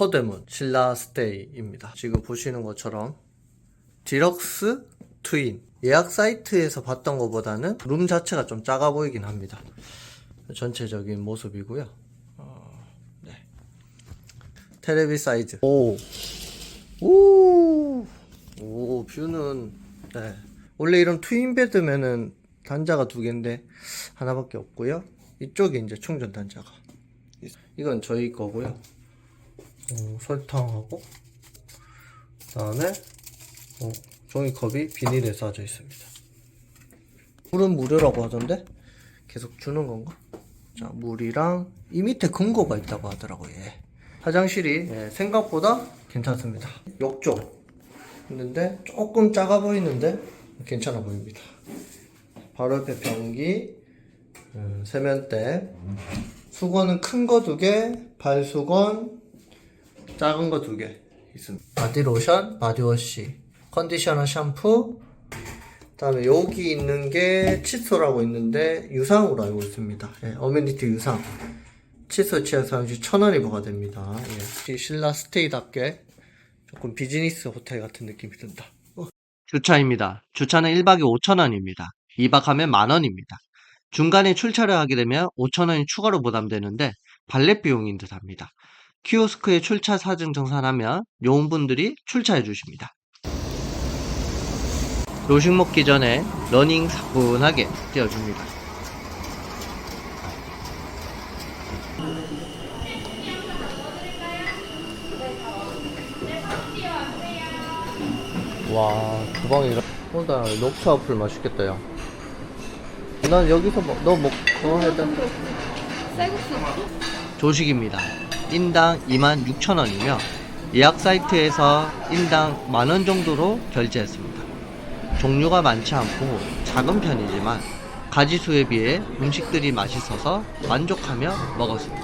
서대문 신라 스테이입니다. 지금 보시는 것처럼 디럭스 트윈 예약 사이트에서 봤던 것보다는 룸 자체가 좀 작아 보이긴 합니다. 전체적인 모습이고요. 어, 네. 테레비 사이즈. 오, 오, 오 뷰는 네. 원래 이런 트윈 베드면은 단자가 두 개인데 하나밖에 없고요. 이쪽에 이제 충전 단자가. 이건 저희 거고요. 어, 설탕하고 그 다음에 어, 종이컵이 비닐에 싸져 있습니다. 물은 무료라고 하던데 계속 주는 건가? 자 물이랑 이 밑에 금고가 있다고 하더라고요. 예. 화장실이 예, 생각보다 괜찮습니다. 욕조 있는데 조금 작아 보이는데 괜찮아 보입니다. 바로 옆에 변기, 음, 세면대, 수건은 큰 거 두 개, 발수건 작은 거 두 개 있습니다. 바디로션, 바디워시, 컨디셔너 샴푸, 그다음에 여기 있는 게 칫솔하고 있는데 유상으로 알고 있습니다. 예, 어메니티 유상. 칫솔 치약 사용시 천 원이 부과됩니다. 예, 신라 스테이답게 조금 비즈니스 호텔 같은 느낌이 든다. 주차입니다. 주차는 1박에 5,000원입니다. 2박 하면 만원입니다. 중간에 출차를 하게 되면 5,000원이 추가로 부담되는데 발렛 비용인 듯 합니다. 키오스크에 출차 사증 정산하면 요원분들이 출차해 주십니다. 요식 먹기 전에 러닝 사뿐하게 뛰어줍니다. 와, 주방이 이런. 어, 나 녹차 어플 맛있겠다, 야. 난 여기서 먹, 너 먹, 그거 해야 돼. 조식입니다. 인당 26,000원이며 예약 사이트에서 인당 만원 정도로 결제했습니다. 종류가 많지 않고 작은 편이지만 가지수에 비해 음식들이 맛있어서 만족하며 먹었습니다.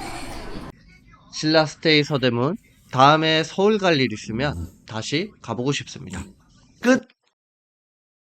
신라스테이 서대문 다음에 서울 갈 일 있으면 다시 가보고 싶습니다.